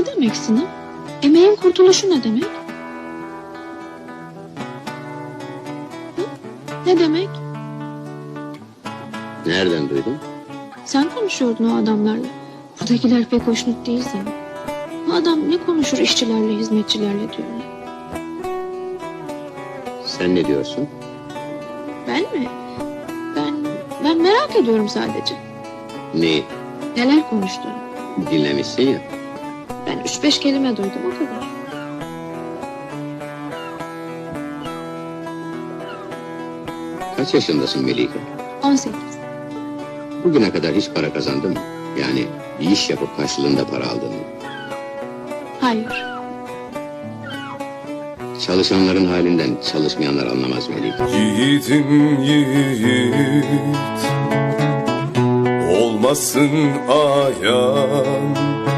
Ne demek sınav? Emeğin kurtuluşu ne demek? Hı? Ne demek? Nereden duydun? Sen konuşuyordun o adamlarla. Buradakiler pek hoşnut değil sana. Bu adam ne konuşur işçilerle, hizmetçilerle diyorlar. Sen ne diyorsun? Ben mi? Ben, ben merak ediyorum sadece. Neyi? Neler konuştuğunu. Dinlemişsin ya. Ben üç beş kelime duydum o kadar. Kaç yaşındasın Melike? 18. Bugüne kadar hiç para kazandın mı? Yani bir iş yapıp karşılığında para aldın mı? Hayır. Çalışanların halinden çalışmayanlar anlamaz Melike. Yiğidim yiğit Olmasın ayan